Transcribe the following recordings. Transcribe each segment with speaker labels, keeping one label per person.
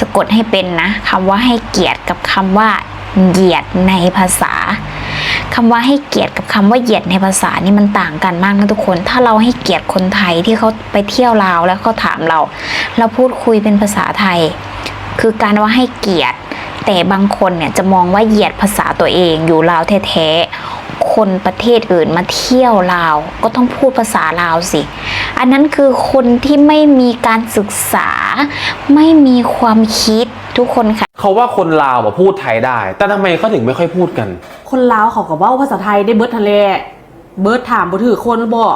Speaker 1: สะกดให้เป็นนะคำว่าให้เกียรติกับคำว่าเหยียดในภาษาคำว่าให้เกียรติกับคำว่าเหยียดในภาษานี่มันต่างกันมากนะทุกคน ถ้าเราให้เกียรติคนไทยที่เขาไปเที่ยวลาวแล้วเขาถามเรา เราพูดคุยเป็นภาษาไทย คือการว่าให้เกียรติ แต่บางคนเนี่ยจะมองว่าเหยียดภาษาตัวเองอยู่ลาวแท้ๆคนประเทศอื่นมาเที่ยวลาวก็ต้องพูดภาษาลาวสิ อันนั้นคือคนที่ไม่มีการศึกษา ไม่มีความคิดทุกคนค่ะ
Speaker 2: เขาว่าคนลาวอะพูดไทยได้ แต่ทำไมเขาถึงไม่ค่อยพูดกัน
Speaker 3: คนลาวเขาก็เว้าภาษาไทยได้เบิร์ดทะเลเบิร์ดถามบ่ถือคนบ่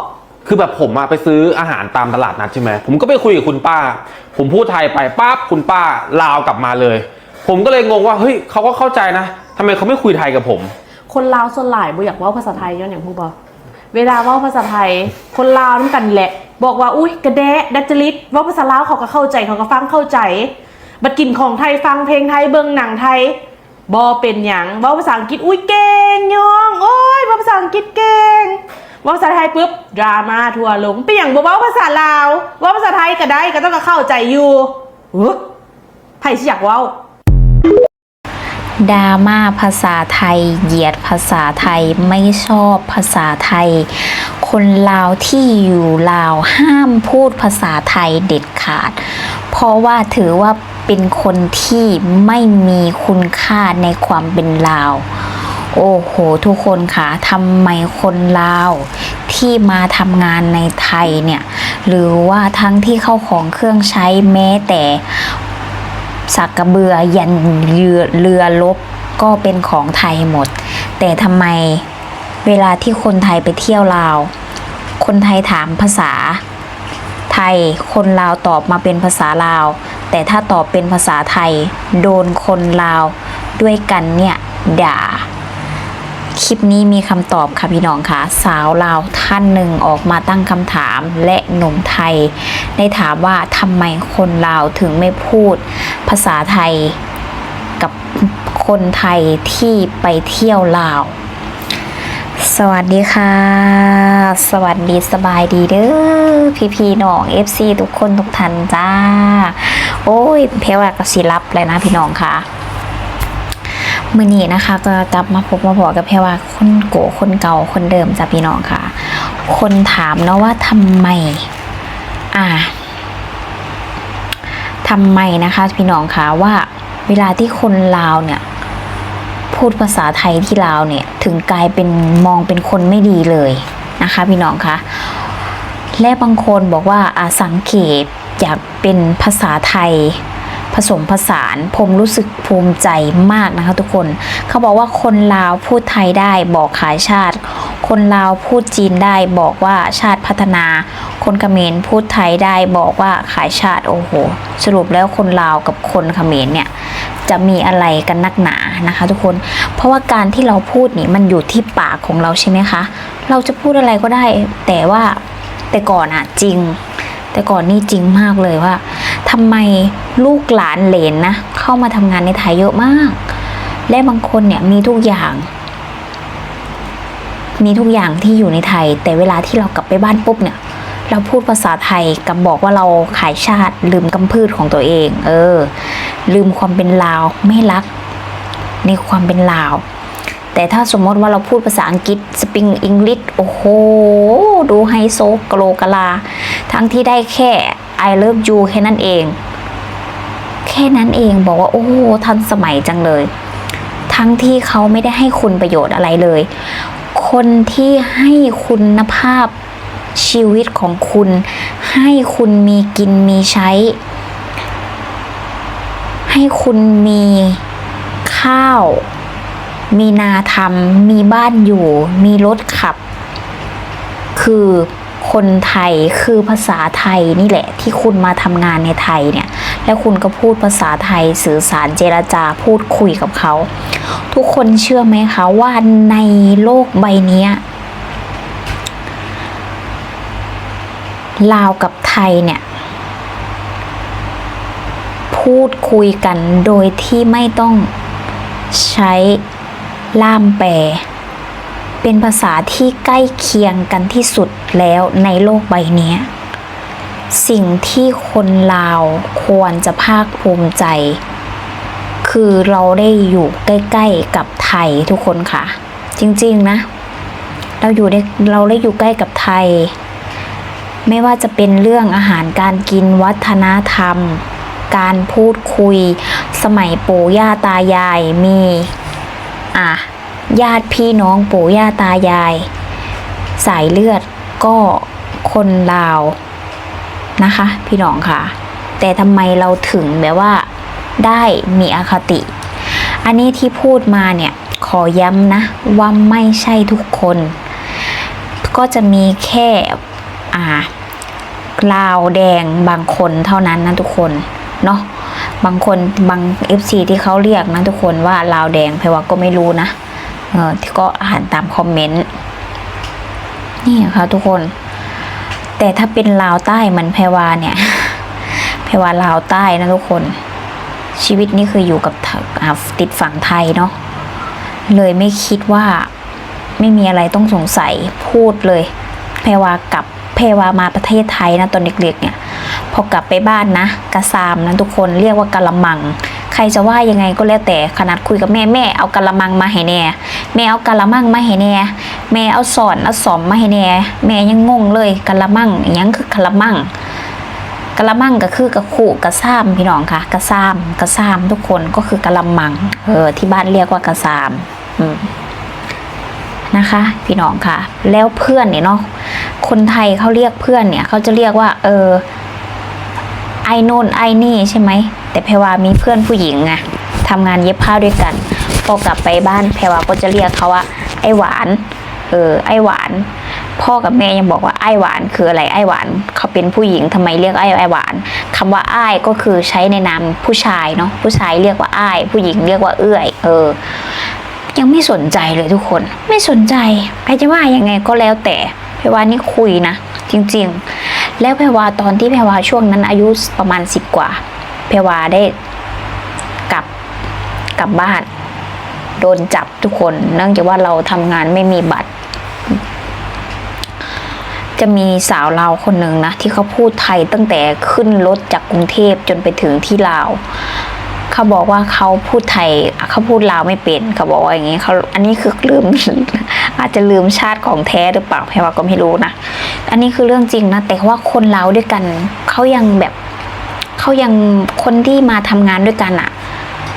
Speaker 2: คือแบบผมอะไปซื้ออาหารตามตลาดนัดใช่ไหมผมก็ไปคุยกับคุณป้า ผมพูดไทยไปปั๊บคุณป้าลาวกลับมาเลย ผมก็เลยงงว่าเฮ้ยเขาก็เข้าใจนะทำไมเขาไม่คุยไทยกับผม
Speaker 3: คนลาวส่วนหลายบ่อยากเว้าภาษาไทยย้อนอย่างพวกบ่เวลาเว้าภาษาไทย คนลาวนํกันแหละ บอกว่าอุ้ยกระแดะดัจจริตว้าภาษาลาวเขาก็เข้าใจเขาก็ฟังเข้าใจ บัดกินของไทยฟังเพลงไทยเบิ่งหนังไทยบ่เป็นหยังว้าภาษาอังกฤษอุ้ยเก่งยองโอ้ยว้าภาษาอังกฤษเก่งว้าภาษาไทยปุ๊บดราม่าทัวร์ลงเปี่ยงบ่เว้าภาษาลาวว้าภาษาไทยก็ได้ก็ต้องก็เข้าใจอยู่เฮ้อไผสิอยากว้า
Speaker 1: ดราม่าภาษาไทย เหยียดภาษาไทยไม่ชอบภาษาไทย คนลาวที่อยู่ลาวห้ามพูดภาษาไทยเด็ดขาด เพราะว่าถือว่าเป็นคนที่ไม่มีคุณค่าในความเป็นลาว โอ้โห ทุกคนคะทำไมคนลาวที่มาทำงานในไทยเนี่ย หรือว่าทั้งที่เข้าของเครื่องใช้แม้แต่สักกระเบือยันเรือเรือลบก็เป็นของไทยหมด แต่ทำไมเวลาที่คนไทยไปเที่ยวลาว คนไทยถามภาษาไทย คนลาวตอบมาเป็นภาษาลาว แต่ถ้าตอบเป็นภาษาไทย โดนคนลาวด้วยกันเนี่ยด่า คลิปนี้มีคำตอบค่ะพี่น้องค่ะ สาวลาวท่านหนึ่งออกมาตั้งคำถามและหนุ่มไทย ได้ถามว่าทำไมคนลาวถึงไม่พูดภาษาไทยกับคนไทยที่ไปเที่ยวลาว สวัสดีค่ะ สวัสดีสบายดีเด้อพี่พี่น้อง FC ทุกคนทุกท่านจ้า โอ้ย เพลว่ากสิรับเลยนะพี่น้องค่ะมือนี้นะคะก็กลับมาพบมาบอกกับแพรว่าคนโกคนเก่าคนเดิมจ้ะพี่น้องค่ะ คนถามเนาะว่าทำไม อ่าทำไมนะคะ พี่น้องค่ะว่าเวลาที่คนลาวเนี่ย พูดภาษาไทยที่ลาวเนี่ยถึงกลายเป็นมองเป็นคนไม่ดีเลยนะคะพี่น้องคะและบางคนบอกว่าอาสังเกตอยากเป็นภาษาไทยผสมผสานผมรู้สึกภูมิใจมากนะคะทุกคน เขาบอกว่าคนลาวพูดไทยได้บอกขายชาติ คนลาวพูดจีนได้บอกว่าชาติพัฒนา คนเขมรพูดไทยได้บอกว่าขายชาติโอ้โห สรุปแล้วคนลาวกับคนเขมรเนี่ย จะมีอะไรกันนักหนานะคะ ทุกคน เพราะว่าการที่เราพูดนี่มันอยู่ที่ปากของเราใช่ไหมคะ เราจะพูดอะไรก็ได้ แต่ว่าแต่ก่อนอะจริง แต่ก่อนนี่จริงมากเลยว่าทำไมลูกหลานเหลนนะเข้ามาทำงานในไทยเยอะมาก และบางคนเนี่ยมีทุกอย่าง มีทุกอย่างที่อยู่ในไทย แต่เวลาที่เรากลับไปบ้านปุ๊บเนี่ย เราพูดภาษาไทยกับบอกว่าเราขายชาติลืมกำพืชของตัวเอง เออ ลืมความเป็นลาวไม่รัก ในความเป็นลาว แต่ถ้าสมมติว่าเราพูดภาษาอังกฤษสปริงอังกฤษโอ้โห ดูไฮโซกโลกลา ทั้งที่ได้แค่ I love you แค่นั้นเอง แค่นั้นเองบอกว่า โอ้โหทันสมัยจังเลย ทั้งที่เขาไม่ได้ให้คุณประโยชน์อะไรเลย คนที่ให้คุณภาพ ชีวิตของคุณ ให้คุณมีกินมีใช้ ให้คุณมีข้าว มีนาทำมีบ้านอยู่ มีรถขับ คือคนไทยคือภาษาไทยนี่แหละ ที่คุณมาทำงานในไทยเนี่ย แล้วคุณก็พูดภาษาไทยสื่อสารเจรจาพูดคุยกับเขา ทุกคนเชื่อไหมคะว่าในโลกใบนี้ ลาวกับไทยเนี่ย พูดคุยกันโดยที่ไม่ต้องใช้ล่ามแปล เป็นภาษาที่ใกล้เคียงกันที่สุดแล้วในโลกใบนี้สิ่งที่คนลาวควรจะภาคภูมิใจ คือเราได้อยู่ใกล้ๆกับไทยทุกคนค่ะ จริงๆนะ เราอยู่ได้เราได้อยู่ใกล้กับไทย ไม่ว่าจะเป็นเรื่องอาหารการกินวัฒนธรรม การพูดคุย สมัยปู่ย่าตายายมีอะญาติพี่น้องปู่ย่าตายาย สายเลือดก็คนลาวนะคะ พี่น้องค่ะ แต่ทำไมเราถึงแบบว่าได้มีอคติ อันนี้ที่พูดมาเนี่ยขอย้ำนะว่าไม่ใช่ทุกคน ก็จะมีแค่ อ่าลาวแดงบางคนเท่านั้นนะทุกคนเนาะบางคนบาง FC ที่เขาเรียกนะทุกคนว่าลาวแดงเพรว่าก็ไม่รู้นะเออที่ก็อ่านตามคอมเมนต์นี่ค่ะทุกคน แต่ถ้าเป็นลาวใต้เหมือนแพรวาเนี่ยแพรวาลาวใต้นะทุกคน ชีวิตนี่คืออยู่กับติดฝั่งไทยเนาะเลยไม่คิดว่าไม่มีอะไรต้องสงสัยพูดเลย แพรวากลับ แพวามาประเทศไทยนะตอนเด็กๆเนี่ยพอกลับไปบ้านนะกระซามนะทุกคนเรียกว่ากะละมัง ใครจะว่ายังไงก็แล้วแต่ขนาดคุยกับแม่แม่เอากะละมังมาให้แน่แม่เอากะละมังมาให้แน่แม่เอาสอนเอาสอมมาให้แน่แม่ยังงงเลยกะละมังอิหยังคือกะละมังกะละมังก็คือกระขู่กระซ้ามพี่น้องค่ะกระซ้ามกระซ้ามทุกคนก็คือกะละมังเออที่บ้านเรียกว่ากระซ้ามอืม นะคะ พี่น้องค่ะ แล้วเพื่อนเนี่ยเนาะคนไทยเขาเรียกเพื่อนเนี่ยเขาจะเรียกว่า เออไอโนนไอนี่ใช่ไหมแต่แพรวามีเพื่อนผู้หญิงไงทำงานเย็บผ้าด้วยกันพอกลับไปบ้านแพรวาก็จะเรียกเขาว่า ไอหวาน เออ ไอหวาน พ่อกับแม่ยังบอกว่าไอหวานคืออะไรไอหวานเขาเป็นผู้หญิงทำไมเรียกไอไอหวานคำว่าไอก็คือใช้ในนามผู้ชายเนาะผู้ชายเรียกว่าไอผู้หญิงเรียกว่าเอื้อย เออ ยังไม่สนใจเลยทุกคน ไม่สนใจใครจะว่ายังไงก็แล้วแต่เพรวานี่คุยนะ จริงๆ แล้วเพรวาตอนที่เพรวาช่วงนั้นอายุประมาณสิบกว่าเพรวาได้กลับกลับบ้าน โดนจับทุกคน เนื่องจากว่าเราทำงานไม่มีบัตร จะมีสาวลาวคนหนึ่งนะ ที่เขาพูดไทยตั้งแต่ขึ้นรถจากกรุงเทพจนไปถึงที่ลาว เขาบอกว่าเขาพูดไทยเขาพูดลาวไม่เป็นเขาบอกว่าอย่างนี้เขาอันนี้คือลืม อาจจะลืมชาติของแท้หรือเปล่าแพรว่าก็ไม่รู้นะ อันนี้คือเรื่องจริงนะ แต่ว่าคนลาวด้วยกันเขายังแบบเขายังคนที่มาทำงานด้วยกันอะ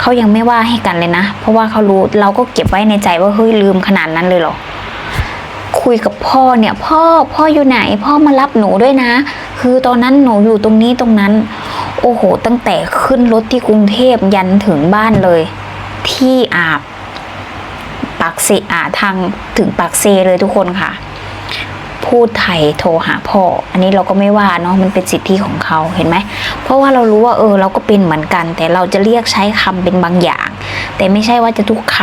Speaker 1: เขายังไม่ว่าให้กันเลยนะ เพราะว่าเขารู้เราก็เก็บไว้ในใจว่าเฮ้ยลืมขนาดนั้นเลยเหรอคุยกับพ่อเนี่ย พ่อพ่ออยู่ไหน พ่อมารับหนูด้วยนะ คือตอนนั้นหนูอยู่ตรงนี้ตรงนั้น โอ้โห ตั้งแต่ขึ้นรถที่กรุงเทพยันถึงบ้านเลย ที่อาบปากเซอาทางถึงปากเซเลยทุกคนค่ะ พูดไทยโทรหาพ่อ อันนี้เราก็ไม่ว่าเนาะมันเป็นสิทธิของเขาเห็นไหม เพราะว่าเรารู้ว่าเออเราก็เป็นเหมือนกัน แต่เราจะเรียกใช้คำเป็นบางอย่าง แต่ไม่ใช่ว่าจะทุกค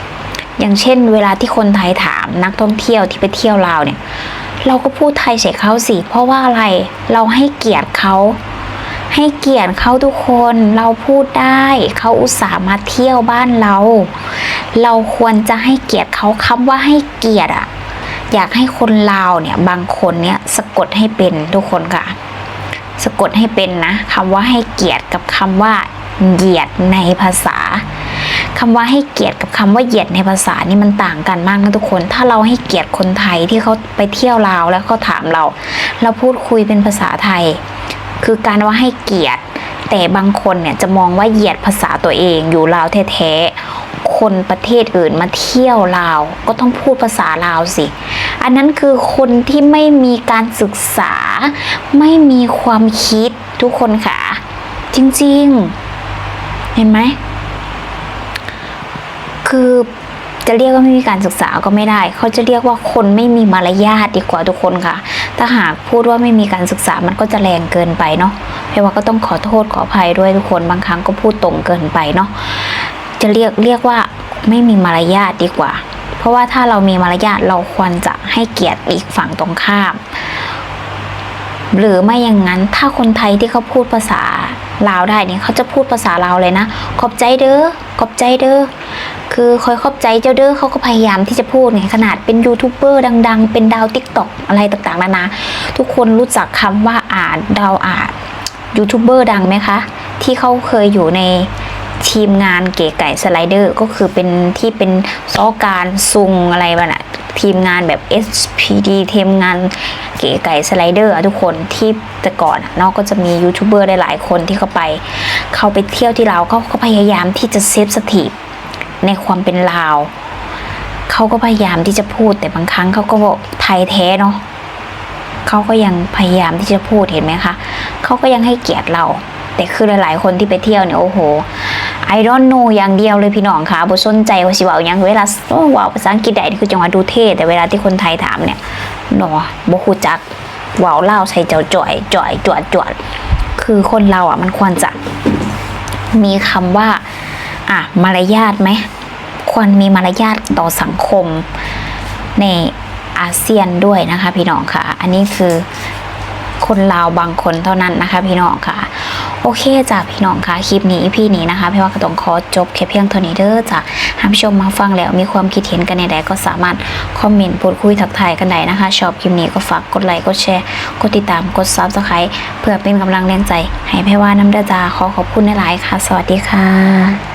Speaker 1: ำอย่างเช่น เวลาที่คนไทยถามนักท่องเที่ยวที่ไปเที่ยวลาวเนี่ย เราก็พูดไทยใส่เขาสิเพราะว่าอะไรเราให้เกียรติเขา ให้เกียรติเขาทุกคนเราพูดได้ เขาอุตส่าห์มาเที่ยวบ้านเรา เราควรจะให้เกียรติเขาคำว่าให้เกียรติอะอยากให้คนลาวเนี่ยบางคนเนี่ยสะกดให้เป็นทุกคนค่ะ สะกดให้เป็นนะคำว่าให้เกียรติกับคำว่าเหยียดในภาษาคำว่าให้เกียรติกับคำว่าเหยียดในภาษานี่มันต่างกันมากนะทุกคน ถ้าเราให้เกียรติคนไทยที่เขาไปเที่ยวลาวแล้วเขาถามเรา เราพูดคุยเป็นภาษาไทย คือการว่าให้เกียรติ แต่บางคนเนี่ยจะมองว่าเหยียดภาษาตัวเองอยู่ลาวแท้ๆคนประเทศอื่นมาเที่ยวลาว ก็ต้องพูดภาษาลาวสิ อันนั้นคือคนที่ไม่มีการศึกษา ไม่มีความคิดทุกคนค่ะ จริงๆ เห็นไหมคือจะเรียกว่าไม่มีการศึกษาก็ไม่ได้ เขาจะเรียกว่าคนไม่มีมารยาทดีกว่าทุกคนค่ะ ถ้าหากพูดว่าไม่มีการศึกษามันก็จะแรงเกินไปเนาะเพราะว่าก็ต้องขอโทษขออภัยด้วยทุกคนบางครั้งก็พูดตรงเกินไปเนาะจะเรียกเรียกว่าไม่มีมารยาทดีกว่า เพราะว่าถ้าเรามีมารยาทเราควรจะให้เกียรติอีกฝั่งตรงข้าม หรือไม่อย่างนั้นถ้าคนไทยที่เขาพูดภาษาลาวได้เนี่ยเขาจะพูดภาษาลาวเลยนะ ขอบใจเด้อ ขอบใจเด้อคือคอยขอบใจเจ้าเด้อเขาก็พยายามที่จะพูดไงขนาดเป็นยูทูบเบอร์ดัง ๆ เป็นดาวติ๊กต็อกอะไรต่างๆนานาทุกคนรู้จักคำว่าอาดดาวอาดยูทูบเบอร์ดังไหมคะ ที่เขาเคยอยู่ใน ทีมงานเก๋ไก่สไลเดอร์ก็คือเป็นที่เป็นซอการซุงอะไรบ้างอะทีมงานแบบ SPD ทีมงานเก๋ไก่สไลเดอร์ทุกคนที่แต่ก่อนเนาะก็จะมียูทูบเบอร์ได้หลายคนที่เขาไป เขาไปเที่ยวที่ลาวเขาก็พยายามที่จะเซฟสถิในความเป็นลาวเขาก็พยายามที่จะพูดแต่บางครั้งเขาก็บอกไทยแท้เนาะเขาก็ยังพยายามที่จะพูดเห็นไหมคะเขาก็ยังให้เกียรติเรา แต่คือหลาย ๆ คนที่ไปเที่ยวเนี่ยโอ้โห I don't know อย่างเดียวเลยพี่น้องค่ะบ่สนใจว่าสิเว่าหยังเวลาโอ้ว่าภาษาอังกฤษได้นี่คือจังหวะดูเท่แต่เวลาที่คนไทยถามเนี่ยหนอบ่ฮู้จักเว้าเล่าใส่เจ้าจ่อยจ่อยจวดจวดคือคนเราอะมันควรจะมีคำว่าอะมารยาทไหมควรมีมารยาทต่อสังคมในอาเซียนด้วยนะคะ พี่น้องค่ะ อันนี้คือคนลาวบางคนเท่านั้นนะคะ พี่น้องค่ะ โอเคจ้ะพี่น้องคะคลิปนี้พี่นี้นะคะพี่ว่าก็ต้องขอจบแค่เพียงเท่านี้เด้อจ้ะหากผู้ชมมาฟังแล้วมีความคิดเห็นกันในใดก็สามารถคอมเมนต์พูดคุยทักทายกันได้นะคะชอบคลิปนี้ก็ฝากกดไลค์กดแชร์กดติดตามกดซับสไครต์เพื่อเป็นกำลังแรงใจ ให้พี่ว่าน้ำเด้อจ้าขอขอบคุณหลายๆค่ะ สวัสดีค่ะ